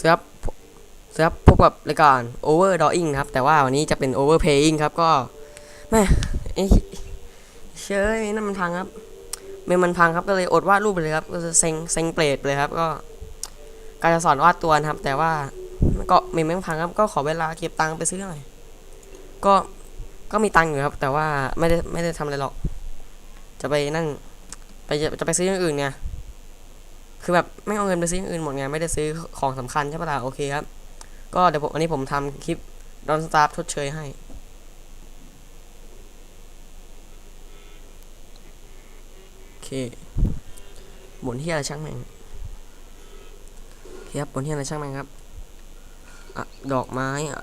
สครับสครับพบกับรายการ Over Drawing ครับ แต่ว่าวันนี้จะเป็น Over Playing ครับก็แม่ไอ้เชยนั่นมันพังครับเมมมันพังครับก็เลยอดวาดรูปไปเลยครับก็จะเซ็งเซ็งเปรตไปเลยครับก็การจะสอนวาดตัวนะครับ แต่ว่าก็เมมมันพังครับก็ขอเวลาเก็บตังค์ไปซื้อหน่อยก็ก็มีตังค์อยู่ครับ แต่ว่าไม่ได้ไม่ได้ทำอะไรหรอก จะไปนั่นไปจะจะไปซื้ออย่างอื่นไง คือแบบไม่เอาเงินไปซื้ออย่างอื่นหมดไงไม่ได้ซื้อของสำคัญใช่ปะล่ะโอเคครับ ก็เดี๋ยวผมวันนี้ผมทำคลิปดอนสตาร์ชดเชยให้โอเคบนที่อะไรช่างแม่งโอเคครับบนที่อะไรช่างแม่งครับอะดอกไม้อะ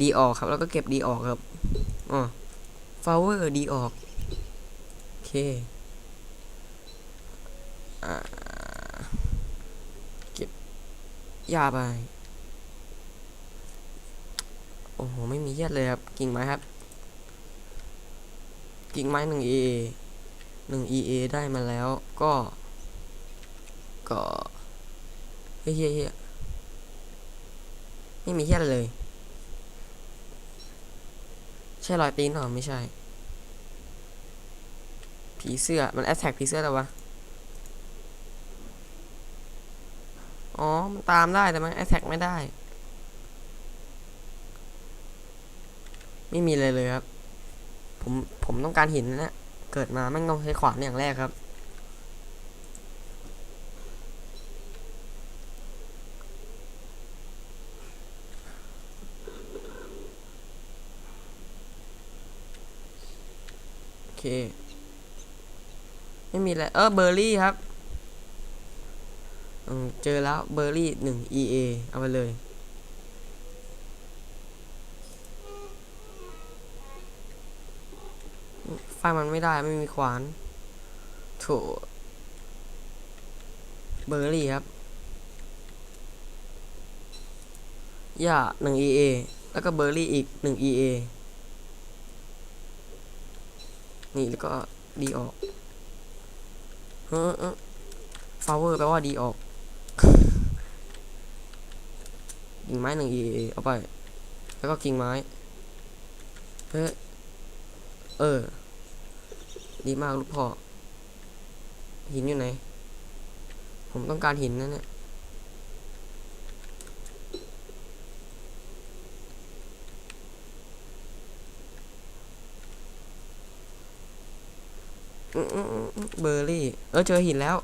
ดีออกครับ แล้วก็เก็บดีออกครับอ๋อฟลาวเวอร์ดีออกโอเคอ่า เก็บ ยาไป โอ้โห ไม่มีเยียดเลยครับ กิ่งไม้ครับ กิ่งไม้หนึ่ง EA หนึ่ง EA ได้มาแล้วก็ ก็เฮ้ยเฮ้ยเฮ้ยไม่มีเยียดเลย ใช่รอยตีนหรอไม่ใช่ ผีเสื้อ มันแอ t แท็กผีเสื้อแล้ววะ อ๋อ มันตามได้แต่มันแอแท็กไม่ได้ ไม่มีเลยเลยครับ ผม ผมต้องการหินนะเนี่ยเกิดมาแม่งต้องใช้ขวานอย่างแรกครับ โอเค ไม่มีอะไร เออ เบอร์รี่ครับ เจอแล้วเบอร์รี่หนึ่ง EA เอาไปเลย ไฟมันไม่ได้ไม่มีขวานโถเบอร์รี่ครับย่าหนึ่ง EA แล้วก็เบอร์รี่อีกหนึ่ง EA นี่แล้วก็ดีออกเออเอฟลาวเวอร์แปลว่าดีออก กิ่งไม้หนึ่ง EA เอาไป แล้วก็กิ่งไม้เฮ้เออ ดีมากลูกพ่อ หินอยู่ไหน ผมต้องการหินนั่นเนี่ยเบอร์รี่ เออเจอหินแล้ว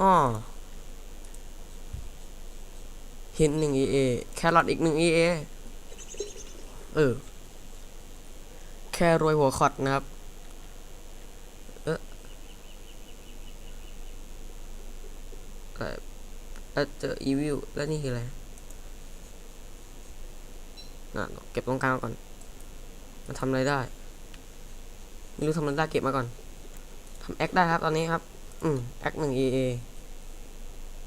อ๋อ หินหนึ่ง EA แครอทอีกหนึ่ง EA เออ แค่รวยหัวขอดนะครับ เอะไรแล้วเจออีวิลแล้วนี่คืออะไรอะเก็บตรงกลางก่อน มันทำอะไรได้ ไม่รู้ทำอะไรได้เก็บมาก่อนทำแอคได้ครับตอนนี้ครับ อืมแอคหนึ่งเอเอ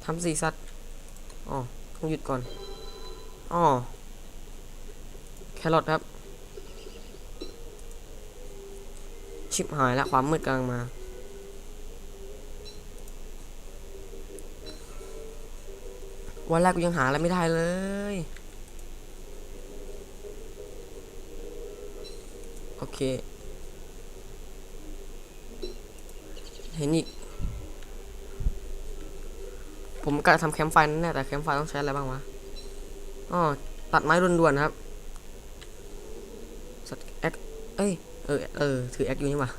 ทำสี่ซัดอ๋อ ต้องหยุดก่อนอ๋อแครอทครับ ชิบหายแล้วความมืดกำลังมา วันแรกกูยังหาอะไรไม่ได้เลยโอเคเห็นอีก ผมกะทำแคมป์ไฟนั่นแหละแต่แคมป์ไฟต้องใช้อะไรบ้างวะอ๋อตัดไม้ด่วนๆครับสัตว์แอคเอ้ยเออเออถือแอคอยู่นี่ว่า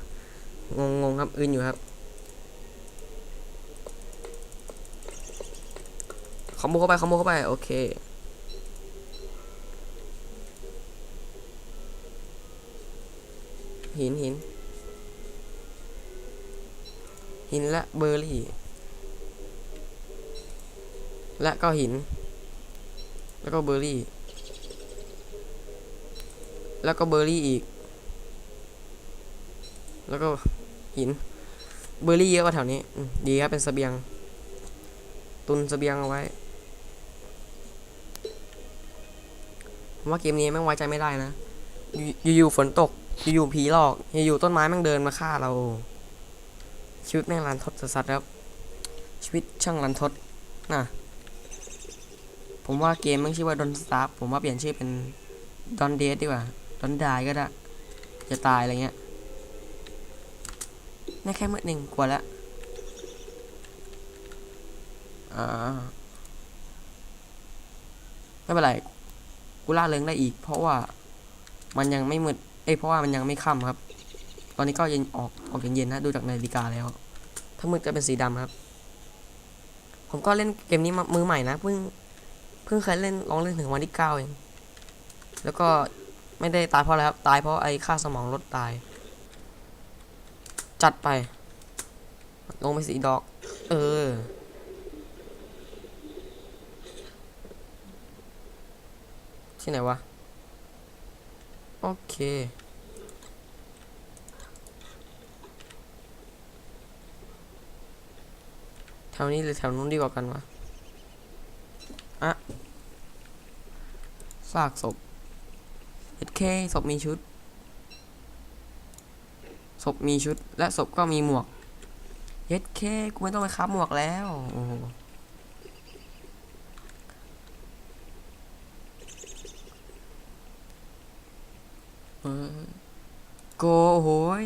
งงงครับอื่นอยู่ครับคอมโบเข้าไปคอมโบเข้าไปโอเคหินหินหินและเบอร์รี่ และก็หิน แล้วก็เบอร์รี่ แล้วก็เบอร์รี่อีก แล้วก็หิน เบอร์รี่เยอะกว่าแถวนี้ ดีครับเป็นสเสบียง ตุนสเสบียงเอาไว้ผมว่าเกมนี้แม่งไว้ใจไม่ได้นะ อยู่อยู่ๆฝนตก อยู่ๆผีหลอก อยู่ๆต้นไม้แม่งเดินมาฆ่าเรา ชีวิตแม่งรันทดสัสครับ ชีวิตช่างรันทดน่ะ ผมว่าเกมมันชื่อว่า Don't Starve ผมว่าเปลี่ยนชื่อเป็น Don't Dead ดีกว่า Don't Die ก็ได้ จะตายอะไรเงี้ยได้แค่มืดหนึ่งกลัวแล้วอ่าไม่เป็นไรกูล่าเริงได้อีก เพราะว่ามันยังไม่มืดเอ้ยเพราะว่ามันยังไม่ค่ำครับ ตอนนี้ก็เย็นออกออกเย็นๆนะดูจากนาฬิกาแล้ว ถ้ามืดจะเป็นสีดำครับ ผมก็เล่นเกมนี้มือใหม่นะเพิ่ง เพิ่งเคยเล่นลองเล่นถึงวันที่เก้าเอง แล้วก็ไม่ได้ตายเพราะอะไรครับ ตายเพราะไอ้ค่าสมองลดตาย จัดไป ลงไปสีดอก เออ ที่ไหนวะ โอเคแถวนี้หรือแถวนู้นดีกว่ากันวะ อะซากศพเอ็ดเคศพมีชุด ศพมีชุด และศพก็มีหมวกเย็ดเคกูไม่ต้องไปคับหมวกแล้วโอ้โกโหย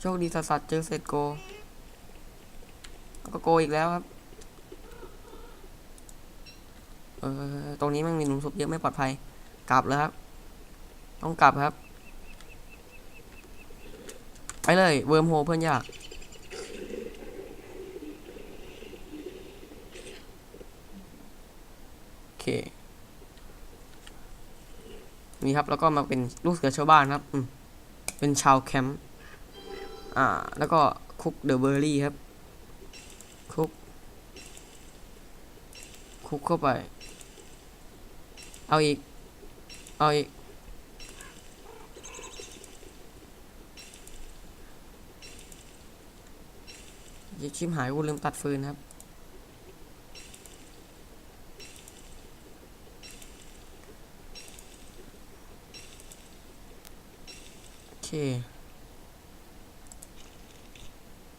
โชคดีสัสสัสๆเจอเสร็จโก ก็โกอีกแล้วครับ เออตรงนี้มันมีหลุมศพเยอะไม่ปลอดภัย กลับแล้วครับ ต้องกลับครับ ไปเลยเวิร์มโฮเพื่อนยากโอเคนี่ครับแล้วก็มาเป็นลูกเสือชาวบ้านครับอืมเป็นชาวแคมป์อ่า แล้วก็คุกเดอะเบอร์รี่ครับ คุก คุกเข้าไป เอาอีก เอาอีกอย่าชิมหายกูลืมตัดฟืนครับ โอเค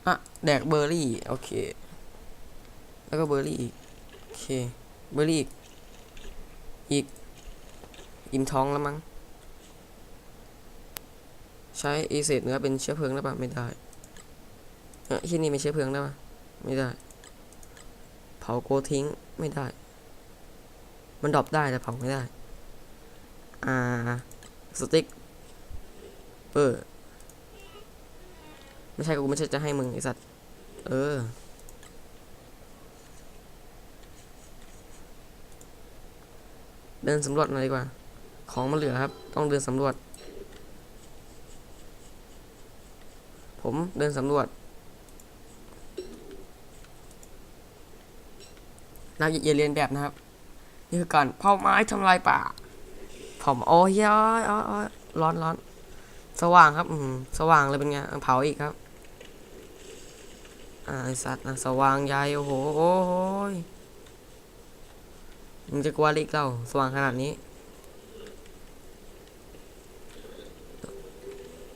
อะ แดกเบอร์รี่ โอเค แล้วก็เบอร์รี่อีก โอเค เบอร์รี่อีก อีก อิ่มท้องแล้วมั้ง ใช้อีเศษเนื้อเป็นเชื้อเพลิงได้ปะไม่ได้เออที่นี่เป็นเชื้อเพลิงได้ปะไม่ได้ เผาโกทิ้งไม่ได้ มันดรอปได้แต่เผาไม่ได้ อ่า สติ๊กเออไม่ใช่กูไม่ใช่จะให้มึงไอสัตว์ เออ เดินสำรวจหน่อยดีกว่า ของมันเหลือครับ ต้องเดินสำรวจ ผมเดินสำรวจนะอย่าเรียนแบบนะครับ นี่คือการเผาไม้ทำลายป่าผาโอ้ยย้อยออออร้อนร้อนสว่างครับ อืมสว่างเลยเป็นไงเผาอีกครับอ่าสัตว์นะสว่างใหญ่โอ้โหโอ้ยมึงจะกลัวอะไรอีกเล่าสว่างขนาดนี้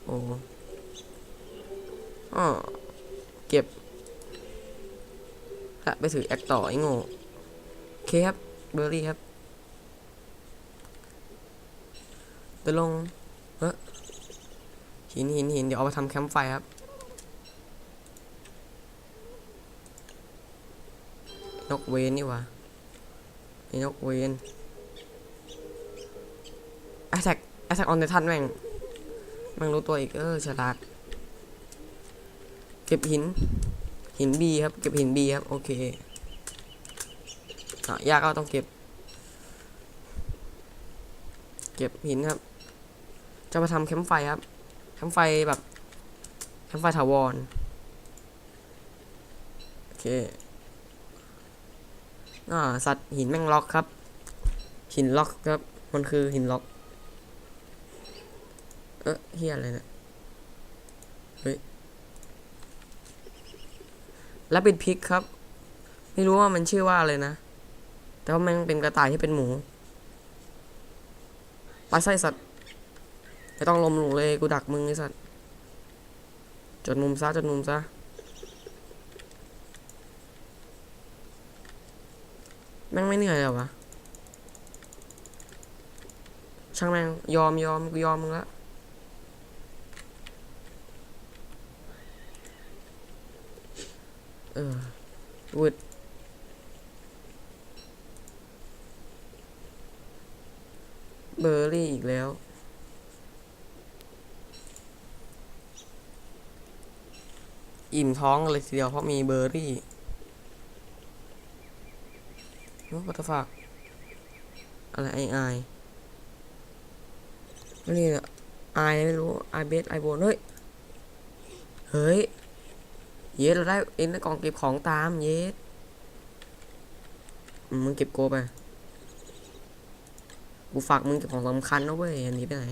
โอ้อ้อเก็บละไปถือแอคต่อไอ้โง่โอเคครับ เบอร์รี่ครับเดินลงเฮ้ยหินหินหินเดี๋ยวเอาไปทำแคมป์ไฟครับนกเวนนี่วะไอ้นกเวนแอทแทกแอทแทกออนเดทันแม่ง แม่งรู้ตัวอีกเออฉลาด เก็บหิน หินบีครับ เก็บหินบีครับ โอเคอะยากก็ต้องเก็บ เก็บหินครับ จะมาทำแคมป์ไฟครับ แคมป์ไฟแบบแคมป์ไฟถาวร โอเคอ่าสัตว์หินแม่งล็อกครับ หินล็อกครับ มันคือหินล็อก เอ๊ะเฮียอะไรเนี่ยเฮ้ยแล้วเป็นพริกครับ ไม่รู้ว่ามันชื่อว่าอะไรนะ แต่ว่ามันเป็นกระต่ายที่เป็นหมูปลาไส้สัตว์ไม่ต้องลมหลงเลยกูดักมึงไอสัตว์จดมุมซะจดมุมซะแม่งไม่เหนื่อยเลยเหรอวะช่างแม่งยอมยอมกูยอมมึงละ ออวืดเบอร์รี่อีกแล้ว อิ่มท้องเลยทีเดียวเพราะมีเบอร์รี่โอ้วัตฟักอะไรไอไอนี่นี่ไอไม่รู้ไอเบสไอโบนเฮ้ย เฮ้ย เยสเราได้เอ็นในกล่องเก็บของตามเยสมึงเก็บโกไป กูฝากมึงเก็บของสำคัญนะเว้ยอันนี้ไปไหน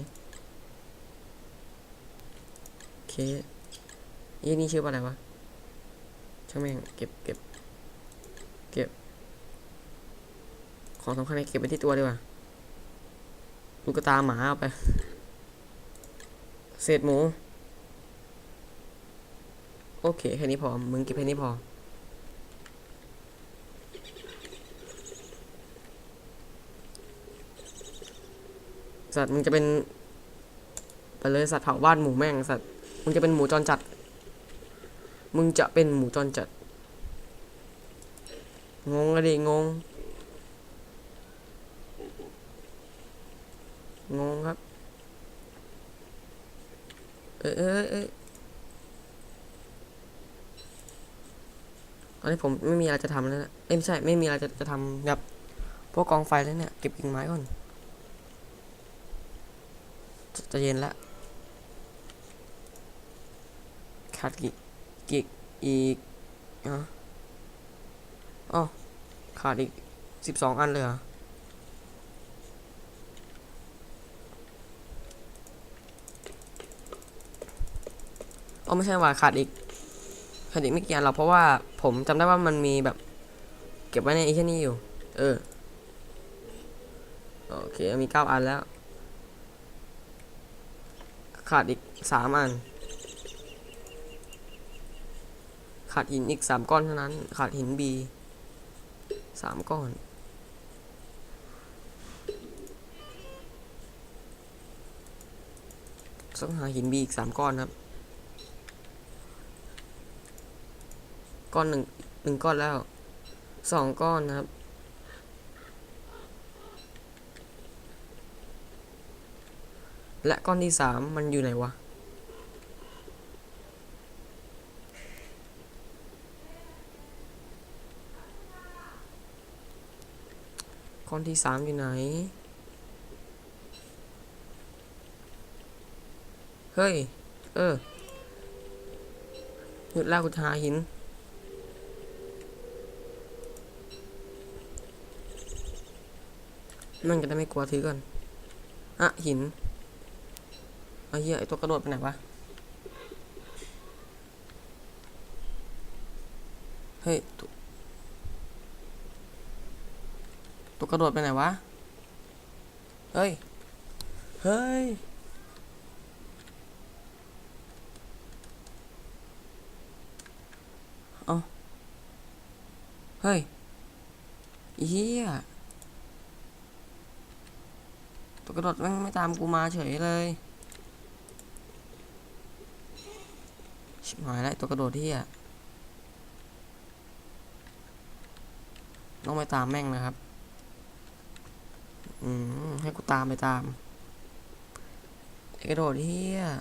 โอเคยี่นี่ชื่อว่าอะไรวะช่างแม่งเก็บเก็บเก็บ ของสำคัญนี่เก็บไปที่ตัวดีกว่าลูกตาหมาเอาไป เศษหมู โอเคแค่นี้พอ มึงเก็บแค่นี้พอ สัตว์มึงจะเป็นไปเลยสัตว์เผาบ้านหมูแม่งสัตว์มึงจะเป็นหมูจรจัด มึงจะเป็นหมูจรจัด งงอะดิงง งงครับ เอ้ยเอ้ยเอ้ย อนนี้ผมไม่มีอะไรจะทำแล้วนะเอ้ยไม่ใช่ไม่มีอะไรจะจะทำแบบพวกกองไฟแล้วเนี่ยเก็บกิ่งไม้ก่อนจะจะเย็นแล้วขาดกี่กี่อีกอะอ๋อขาดอีกสิบสองอันเลยเหรออ๋อไม่ใช่ว่าขาดอีก ขาดอีกไม่กี่อันหรอกเพราะว่าผมจำได้ว่ามันมีแบบ เก็บไว้ในไอ้แค่นี้อยู่ เออ โอเค มีเก้าอันแล้ว ขาดอีกสามอัน ขาดหินอีกสามก้อนเท่านั้น ขาดหินบีสามก้อนต้องหาหินบีอีกสามก้อนครับ ก้อนหนึ่งหนึ่งก้อนแล้วสองก้อนนะครับ และก้อนที่สามมันอยู่ไหนวะก้อนที่สามอยู่ไหน เฮ้ย เออ หยุดแล้วกูจะหาหิน มันจะได้ไม่กลัวถือก่อนอะหินเอาเหี้ยไอตัวกระโดดไปไหนวะ เฮ้ย ตัวตัวกระโดดไปไหนวะ เฮ้ย เฮ้ย เอาเฮ้ยเหี้ย ตัวกระโดดแม่งไม่ตามกูมาเฉยเลยชิบหายแล้วไอ้ตัวกระโดดที่อะต้องไปตามแม่งนะครับ อืมให้กูตามไปตามกระโดดที่อะ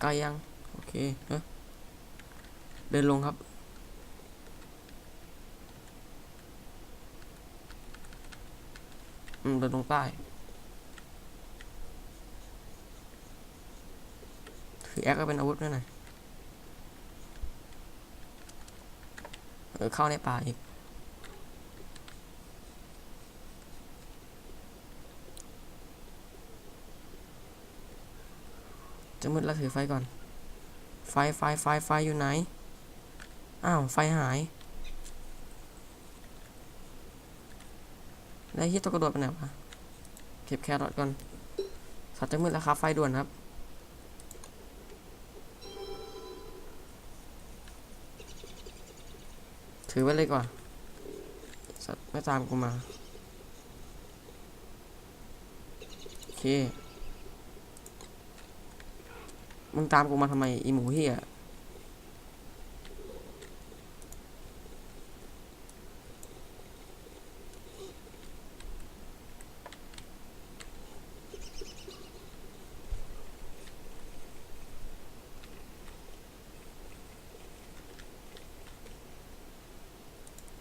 ไกลยัง โอเคเฮ้ เดินลงครับ อืมเดินลงใต้ถือแอคก็เป็นอาวุธด้วยน่อยเออเข้าในป่าอีกจะมืดแล้วถือไฟก่อน ไฟ ไฟ ไฟ ไฟ อยู่ไหน อ้าว ไฟหาย แล้วที่ตัวกระโดดไปไหนวะ เก็บแครอทก่อน สัตว์จะมืดแล้วครับ ไฟด่วนครับ ถือไว้เลยกว่า สัตว์ไม่ตามกูมา โอเค มึงตามกูมาทำไมอีหมูเฮีย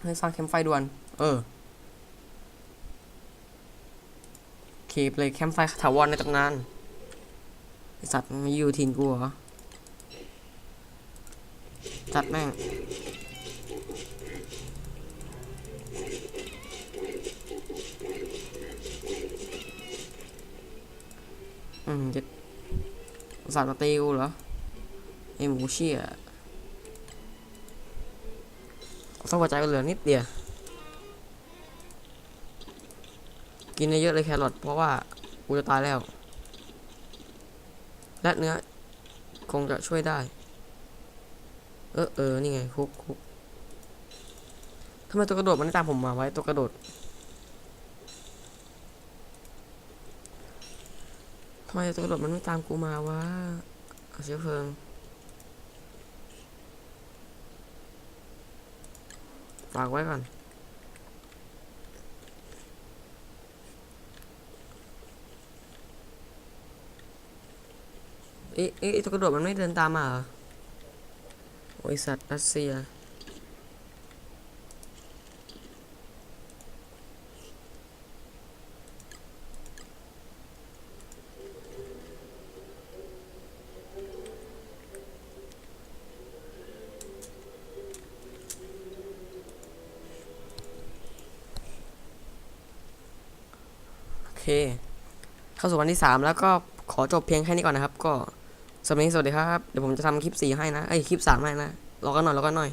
ให้สร้างแคมป์ไฟด่วน เออโอเคไปเลยแคมป์ไฟถาวรในตำนานไอสัตว์มาอยู่ถิ่นกูเหรอ จัดแม่ง อืมจะสัตว์มาตีกูเหรอไอหมูเชี่ย ต้องหัวใจกันเหลือนิดเดียว กินเยอะเลยแครอทเพราะว่ากูจะตายแล้ว และเนื้อ คงจะช่วยได้ เออเออนี่ไงคุกคุกทำไมตัวกระโดดมันไม่ตามผมมาไว้ตัวกระโดดทำไมตัวกระโดดมันไม่ตามกูมาวะเอาเชื้อเพลิง ตากไว้ก่อนเอ๊ะเอ๊ะไอตัวกระโดดมันไม่เดินตามมาเหรอโอ้ยสัตว์รัสเซีย เคเข้าสู่วันที่สามแล้วก็ขอจบเพียงแค่นี้ก่อนนะครับ ก็สำหรับวันนี้สวัสดีครับ เดี๋ยวผมจะทำคลิปสี่ให้นะ เอ้ย คลิปสามให้นะ รอกันหน่อย รอกันหน่อย